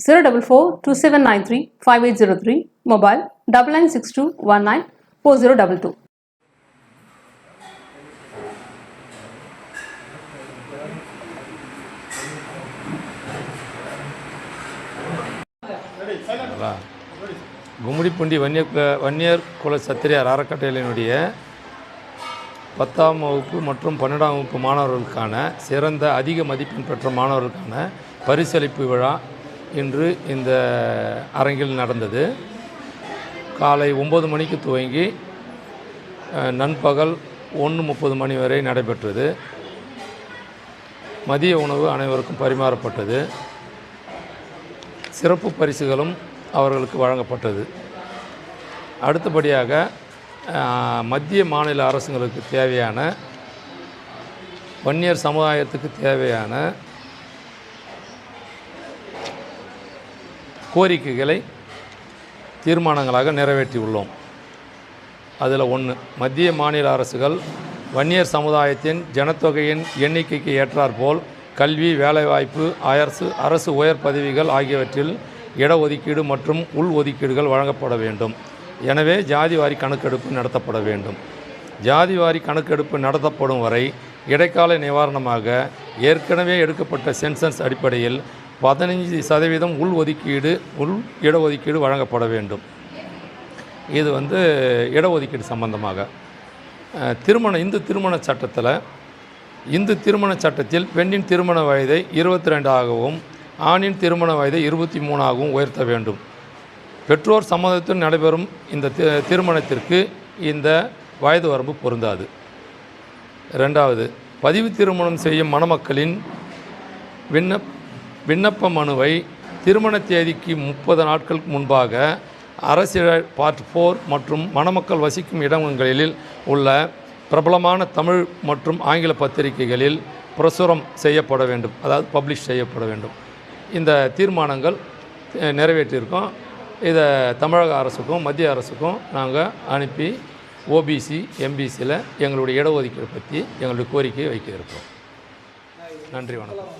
zero double four two seven nine three five eight zero three mobile double nine six two one nine four zero double two சரிங்களா? கும்மிடிப்பூண்டி வன்னிய வன்னியர் குல சத்திரியார் அறக்கட்டளையினுடைய பத்தாம் வகுப்பு மற்றும் பன்னெண்டாம் வகுப்பு மாணவர்களுக்கான சிறந்த அதிக மதிப்பெண் பெற்ற மாணவர்களுக்கான பரிசளிப்பு விழா இன்று இந்த அரங்கில் நடந்தது. காலை ஒம்பது மணிக்கு துவங்கி நண்பகல் ஒன்று முப்பது மணி வரை நடைபெற்றது. மதிய உணவு அனைவருக்கும் பரிமாறப்பட்டது. சிறப்பு பரிசுகளும் அவர்களுக்கு வழங்கப்பட்டது. அடுத்தபடியாக மத்திய மாநில அரசுங்களுக்கு தேவையான வன்னியர் சமுதாயத்துக்கு தேவையான கோரிக்கைகளை தீர்மானங்களாக நிறைவேற்றியுள்ளோம் அதில் ஒன்று மத்திய மாநில அரசுகள் வன்னியர் சமுதாயத்தின் ஜனத்தொகையின் எண்ணிக்கைக்கு ஏற்றாற்போல் கல்வி வேலைவாய்ப்பு அரசு அரசு உயர் பதவிகள் ஆகியவற்றில் இடஒதுக்கீடு மற்றும் உள் ஒதுக்கீடுகள் வழங்கப்பட வேண்டும். எனவே ஜாதிவாரி கணக்கெடுப்பு நடத்தப்பட வேண்டும். ஜாதிவாரி கணக்கெடுப்பு நடத்தப்படும் வரை இடைக்கால நிவாரணமாக ஏற்கனவே எடுக்கப்பட்ட சென்சஸ் அடிப்படையில் பதினைஞ்சு சதவீதம் உள் ஒதுக்கீடு உள் இடஒதுக்கீடு வழங்கப்பட வேண்டும். இது வந்து இடஒதுக்கீடு சம்பந்தமாக. திருமண இந்து திருமண சட்டத்தில் இந்து திருமண சட்டத்தில் பெண்ணின் திருமண வயதை இருபத்தி ரெண்டாகவும் ஆணின் திருமண வயதை இருபத்தி மூணாகவும் உயர்த்த வேண்டும். பெற்றோர் சம்மதத்தில் நடைபெறும் இந்த தி- திருமணத்திற்கு இந்த வயது வரம்பு பொருந்தாது. ரெண்டாவது பதிவு திருமணம் செய்யும் மணமக்களின் விண்ணப் விண்ணப்ப மனுவை திருமண தேதிக்கு முப்பது நாட்களுக்கு முன்பாக அரசியல் பார்ட் ஃபோர் மற்றும் மணமக்கள் வசிக்கும் இடங்களில் உள்ள பிரபலமான தமிழ் மற்றும் ஆங்கில பத்திரிகைகளில் பிரசுரம் செய்யப்பட வேண்டும். அதாவது பப்ளிஷ் செய்யப்பட வேண்டும். இந்த தீர்மானங்கள் நிறைவேற்றியிருக்கோம். இதை தமிழக அரசுக்கும் மத்திய அரசுக்கும் நாங்கள் அனுப்பி ஓபிசி எம்பிசியில் எங்களுடைய இடஒதுக்கீடு பற்றி எங்களுடைய கோரிக்கையை வைக்க இருக்கிறோம். நன்றி வணக்கம்.